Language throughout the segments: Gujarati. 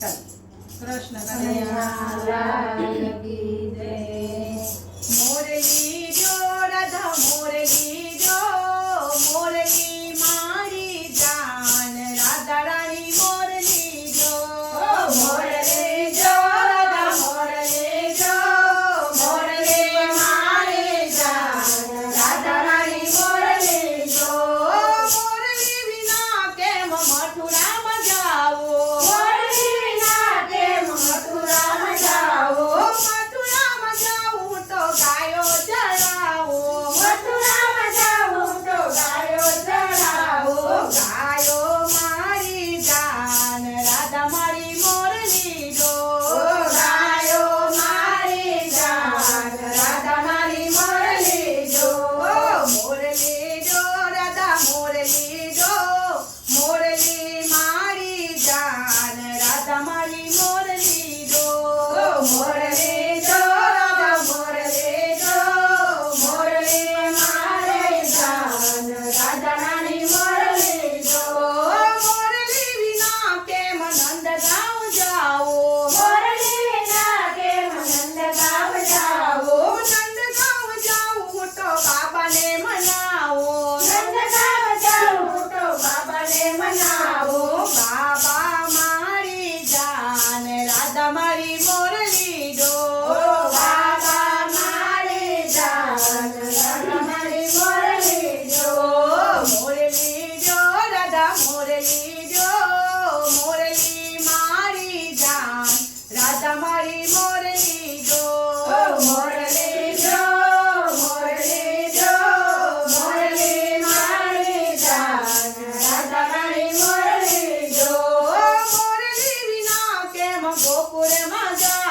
કૃષ્ણ કલ્યાણ મોર લીધો મોર મુરલી જો મુરલી મારી જાન રાધા મારી મુરલી જો મુરલી જો મુરલી જો મુરલી મારી જાન રાધા મારી મુરલી જો મુરલી વિના કેમ ગોકુળમાં જા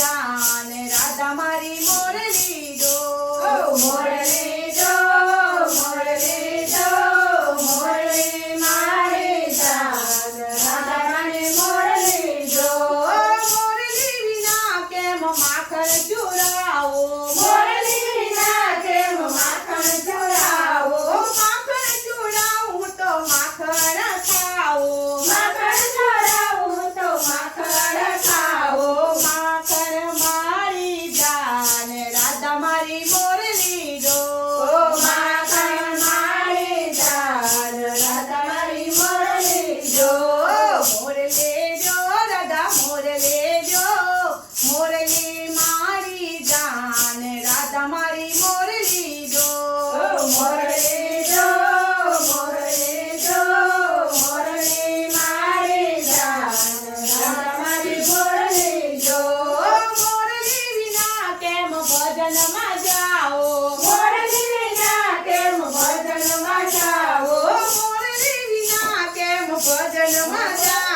gone. Buat 家